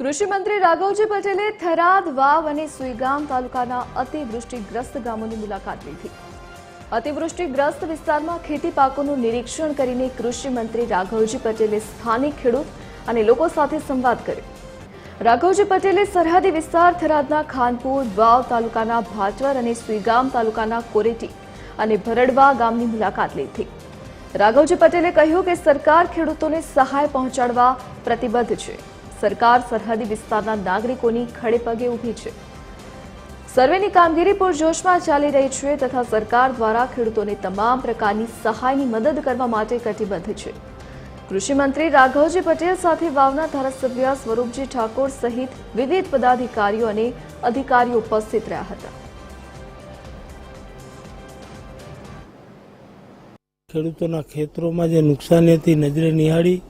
કૃષિ મંત્રી રાઘવજી પટેલે થરાદ, વાવ અને સુઈગામ તાલુકાના અતિવૃષ્ટિગ્રસ્ત ગામોની મુલાકાત લીધી. અતિવૃષ્ટિગ્રસ્ત વિસ્તારમાં ખેતી પાકોનું નિરીક્ષણ કરીને કૃષિ મંત્રી રાઘવજી પટેલે સ્થાનિક ખેડૂત અને લોકો સાથે સંવાદ કર્યો. રાઘવજી પટેલે સરહદી વિસ્તાર થરાદના ખાનપુર, વાવ તાલુકાના ભાચવર અને સુઈગામ તાલુકાના કોરેટી અને ભરડવા ગામની મુલાકાત લીધી. રાઘવજી પટેલે કહ્યું કે સરકાર ખેડૂતોને સહાય પહોંચાડવા પ્રતિબદ્ધ છે. સરકાર સરહદી વિસ્તારના નાગરિકોની ખડે પગે ઊભી છે. સર્વેની કામગીરી પૂરજોશમાં ચાલી રહી છે તથા સરકાર દ્વારા ખેડૂતોને તમામ પ્રકારની સહાયની મદદ કરવા માટે કટિબદ્ધ છે. કૃષિમંત્રી રાઘવજી પટેલ સાથે વાવના ધારાસભ્ય સ્વરૂપજી ઠાકોર સહિત વિવિધ પદાધિકારીઓ અને અધિકારીઓ ઉપસ્થિત રહ્યા હતા. ખેડૂતોના ખેતરોમાં જે નુકસાની હતી, નજરે નિહાળી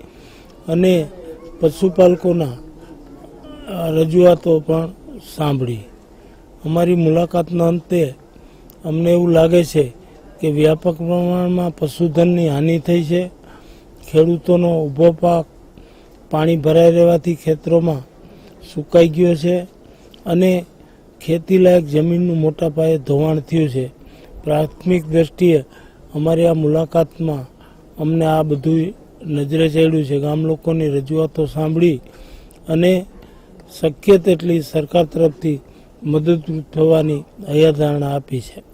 અને પશુપાલકોના રજૂઆતો પણ સાંભળી. અમારી મુલાકાતના અંતે અમને એવું લાગે છે કે વ્યાપક પ્રમાણમાં પશુધનની હાનિ થઈ છે. ખેડૂતોનો ઊભો પાક પાણી ભરાઈ રહેવાથી ખેતરોમાં સુકાઈ ગયો છે અને ખેતીલાયક જમીનનું મોટા પાયે ધોવાણ થયું છે. પ્રાથમિક દ્રષ્ટિએ અમારી આ મુલાકાતમાં અમને આ બધું નજરે ચડ્યું છે. ગામ લોકોની રજૂઆતો સાંભળી અને શક્ય તેટલી સરકાર તરફથી મદદરૂપ થવાની હૈયાધારણા આપી છે.